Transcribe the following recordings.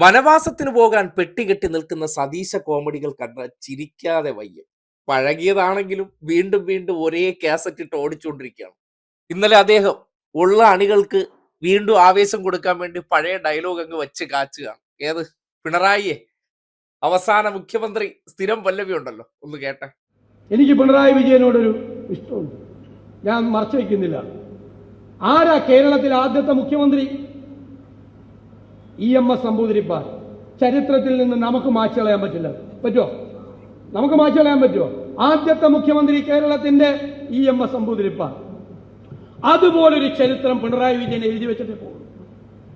വനവാസത്തിന് പോകാൻ പെട്ടികെട്ടി നിൽക്കുന്ന സതീശ കോമഡികൾ കണ്ട ചിരിക്കാതെ വയ്യ. പഴകിയതാണെങ്കിലും വീണ്ടും വീണ്ടും ഒരേ കാസറ്റ് ഇട്ട് ഓടിച്ചുകൊണ്ടിരിക്കുകയാണ് ഇന്നലെ അദ്ദേഹം ഉള്ള അണികൾക്ക് വീണ്ടും ആവേശം കൊടുക്കാൻ വേണ്ടി പഴയ ഡയലോഗ് അങ്ങ് വെച്ച് കാച്ചുകയാണ്. ഏത്? പിണറായിയെ. അവസാന മുഖ്യമന്ത്രി സ്ഥിരം പല്ലവി ഉണ്ടല്ലോ. ഒന്ന് കേട്ടെ. എനിക്ക് പിണറായി വിജയനോടൊരു ഇഷ്ടമുണ്ട്. ഞാൻ മറച്ചു വയ്ക്കുന്നില്ല. ആരാ കേരളത്തിൽ ആദ്യത്തെ മുഖ്യമന്ത്രി? ഇ എം എസ് നമ്പൂതിരിപ്പാർ ചരിത്രത്തിൽ നിന്ന് നമുക്ക് മായ്ച്ചു കളയാൻ പറ്റില്ല. പറ്റുമോ നമുക്ക് മായ്ച്ചു കളയാൻ പറ്റുമോ ആദ്യത്തെ മുഖ്യമന്ത്രി കേരളത്തിന്റെ ഇ എം എസ് നമ്പൂതിരിപ്പാർ അതുപോലൊരു ചരിത്രം പിണറായി വിജയൻ എഴുതി വെച്ചിട്ട് പോകും.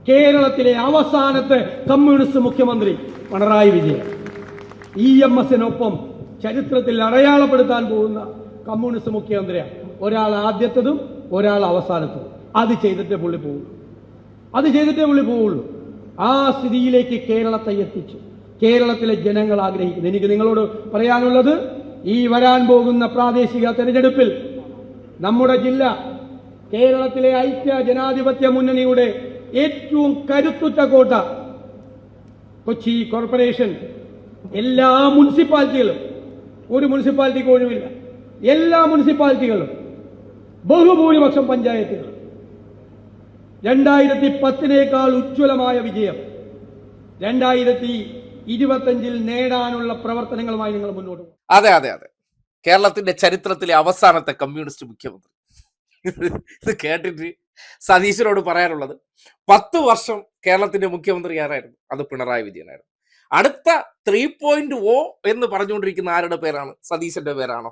കേരളത്തിലെ അവസാനത്തെ കമ്മ്യൂണിസ്റ്റ് മുഖ്യമന്ത്രി പിണറായി വിജയൻ. ഇ എം എസിനൊപ്പം ചരിത്രത്തിൽ അടയാളപ്പെടുത്താൻ പോകുന്ന കമ്മ്യൂണിസ്റ്റ് മുഖ്യമന്ത്രിയാണ്. ഒരാൾ ആദ്യത്തതും ഒരാൾ അവസാനത്തതും അത് ചെയ്തിട്ടേ പുള്ളി പോവുള്ളൂ. അത് ചെയ്തിട്ടേ പുള്ളി പോവുള്ളൂ. ആ സ്ഥിതിയിലേക്ക് കേരളത്തെ എത്തിച്ചു. കേരളത്തിലെ ജനങ്ങൾ ആഗ്രഹിക്കുന്നു. എനിക്ക് നിങ്ങളോട് പറയാനുള്ളത് ഈ വരാൻ പോകുന്ന പ്രാദേശിക തെരഞ്ഞെടുപ്പിൽ നമ്മുടെ ജില്ല കേരളത്തിലെ ഐക്യ ജനാധിപത്യ മുന്നണിയുടെ ഏറ്റവും കരുത്തുറ്റ കോട്ട കൊച്ചി കോർപ്പറേഷൻ എല്ലാ മുനിസിപ്പാലിറ്റികളും. ഒരു മുനിസിപ്പാലിറ്റിക്ക് ഒഴിവില്ല. എല്ലാ മുനിസിപ്പാലിറ്റികളും ബഹുഭൂരിപക്ഷം പഞ്ചായത്തുകൾ രണ്ടായിരത്തി പത്തിനേക്കാൾ ഉജ്ജ്വലമായ വിജയം. രണ്ടായിരത്തി ഇരുപത്തഞ്ചിൽ നേടാനുള്ള പ്രവർത്തനങ്ങളുമായി നിങ്ങൾ മുന്നോട്ട് അതെ അതെ അതെ. കേരളത്തിന്റെ ചരിത്രത്തിലെ അവസാനത്തെ കമ്മ്യൂണിസ്റ്റ് മുഖ്യമന്ത്രി. ഇത് കേട്ടിട്ട് സതീശനോട് പറയാനുള്ളത് പത്ത് വർഷം കേരളത്തിന്റെ മുഖ്യമന്ത്രി ആരായിരുന്നു? അത് പിണറായി വിജയനായിരുന്നു. അടുത്ത ത്രീ പോയിന്റ് ഓ എന്ന് പറഞ്ഞുകൊണ്ടിരിക്കുന്ന ആരുടെ പേരാണ്? സതീശന്റെ പേരാണോ?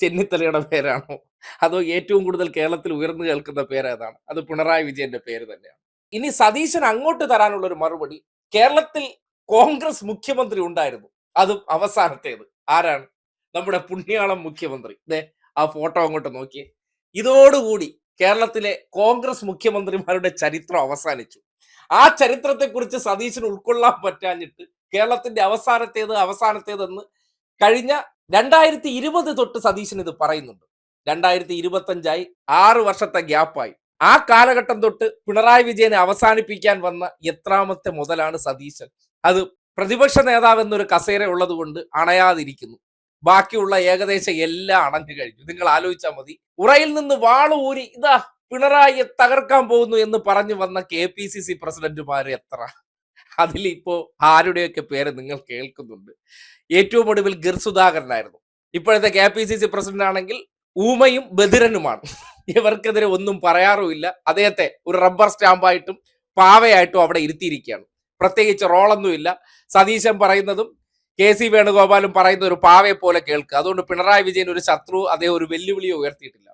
ചെന്നിത്തലയുടെ പേരാണോ? അതോ ഏറ്റവും കൂടുതൽ കേരളത്തിൽ ഉയർന്നു കേൾക്കുന്ന പേര് ഏതാണ്? അത് പിണറായി വിജയന്റെ പേര് തന്നെയാണ്. ഇനി സതീശൻ അങ്ങോട്ട് തരാനുള്ള ഒരു മറുപടി കേരളത്തിൽ കോൺഗ്രസ് മുഖ്യമന്ത്രി ഉണ്ടായിരുന്നു. അതും അവസാനത്തേത്. ആരാണ്? നമ്മുടെ പുണ്യാളം മുഖ്യമന്ത്രി. ദേ ആ ഫോട്ടോ അങ്ങോട്ട് നോക്കിയേ. ഇതോടുകൂടി കേരളത്തിലെ കോൺഗ്രസ് മുഖ്യമന്ത്രിമാരുടെ ചരിത്രം അവസാനിച്ചു. ആ ചരിത്രത്തെക്കുറിച്ച് സതീശന് ഉൾക്കൊള്ളാൻ പറ്റാഞ്ഞിട്ട് കേരളത്തിന്റെ അവസാനത്തേത് അവസാനത്തേതെന്ന് കഴിഞ്ഞ രണ്ടായിരത്തി ഇരുപത് തൊട്ട് സതീശൻ ഇത് പറയുന്നുണ്ട്. രണ്ടായിരത്തി ഇരുപത്തി അഞ്ചായി ആറ് വർഷത്തെ ഗ്യാപ്പായി. ആ കാലഘട്ടം തൊട്ട് പിണറായി വിജയനെ അവസാനിപ്പിക്കാൻ വന്ന എത്രാമത്തെ മുതലാണ് സതീശൻ. അത് പ്രതിപക്ഷ നേതാവ് എന്നൊരു കസേര ഉള്ളത് കൊണ്ട് അണയാതിരിക്കുന്നു. ബാക്കിയുള്ള ഏകദേശം എല്ലാം അണഞ്ഞു കഴിഞ്ഞു. നിങ്ങൾ ആലോചിച്ചാൽ മതി. ഉറയിൽ നിന്ന് വാളൂരി ഇതാ പിണറായിയെ തകർക്കാൻ പോകുന്നു എന്ന് പറഞ്ഞു വന്ന കെ പി സി സി പ്രസിഡന്റുമാർ എത്ര? അതിലിപ്പോ ആരുടെയൊക്കെ പേര് നിങ്ങൾ കേൾക്കുന്നുണ്ട്? ഏറ്റവും ഒടുവിൽ ഗിർ സുധാകരനായിരുന്നു. ഇപ്പോഴത്തെ K P C C president ആണെങ്കിൽ ഊമയും ബദിരനുമാണ് ഇവർക്കെതിരെ ഒന്നും പറയാറുമില്ല. അദ്ദേഹത്തെ ഒരു റബ്ബർ സ്റ്റാമ്പായിട്ടും പാവയായിട്ടും അവിടെ ഇരുത്തിയിരിക്കുകയാണ്. പ്രത്യേകിച്ച് റോളൊന്നുമില്ല. സതീശൻ പറയുന്നതും കെ സി വേണുഗോപാലും പറയുന്ന ഒരു പാവയെ പോലെ കേൾക്കുക. അതുകൊണ്ട് പിണറായി വിജയൻ ഒരു ശത്രു അദ്ദേഹം ഒരു വെല്ലുവിളിയോ ഉയർത്തിയിട്ടില്ല.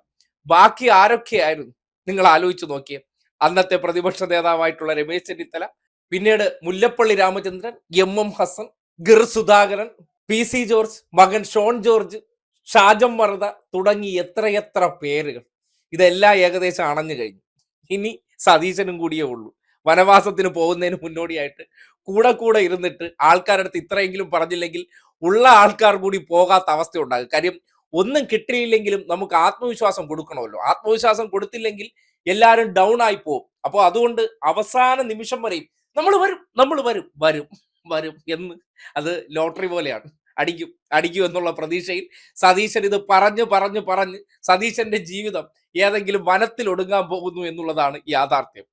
ബാക്കി ആരൊക്കെയായിരുന്നു? നിങ്ങൾ ആലോചിച്ചു നോക്കിയേ. അന്നത്തെ പ്രതിപക്ഷ നേതാവായിട്ടുള്ള രമേശ് ചെന്നിത്തല പിന്നീട് മുല്ലപ്പള്ളി രാമചന്ദ്രൻ എം എം ഹസൻ ഗിർ സുധാകരൻ പി സി ജോർജ് മകൻ ഷോൺ ജോർജ് ഷാജം മറുത തുടങ്ങി എത്രയെത്ര പേരുകൾ. ഇതെല്ലാം ഏകദേശം അണഞ്ഞു കഴിഞ്ഞു. ഇനി സതീശനും കൂടിയേ ഉള്ളൂ. വനവാസത്തിന് പോകുന്നതിന് മുന്നോടിയായിട്ട് കൂടെ കൂടെ ഇരുന്നിട്ട് ആൾക്കാരുടെ അടുത്ത് ഇത്രയെങ്കിലും പറഞ്ഞില്ലെങ്കിൽ ഉള്ള ആൾക്കാർ കൂടി പോകാത്ത അവസ്ഥ ഉണ്ടാകും. കാര്യം ഒന്നും കിട്ടിയില്ലെങ്കിലും നമുക്ക് ആത്മവിശ്വാസം കൊടുക്കണമല്ലോ. ആത്മവിശ്വാസം കൊടുത്തില്ലെങ്കിൽ എല്ലാവരും ഡൗൺ ആയി പോകും. അപ്പോൾ അതുകൊണ്ട് അവസാന നിമിഷം വരെയും നമ്മൾ വരും നമ്മൾ വരും വരും വരും എന്ന്. അത് ലോട്ടറി പോലെയാണ്. അടിക്കും അടിക്കും എന്നുള്ള പ്രതീക്ഷയിൽ സതീശൻ ഇത് പറഞ്ഞു പറഞ്ഞു പറഞ്ഞ് സതീശന്റെ ജീവിതം ഏതെങ്കിലും വനത്തിൽ ഒടുങ്ങാൻ പോകുന്നു എന്നുള്ളതാണ് യാഥാർത്ഥ്യം.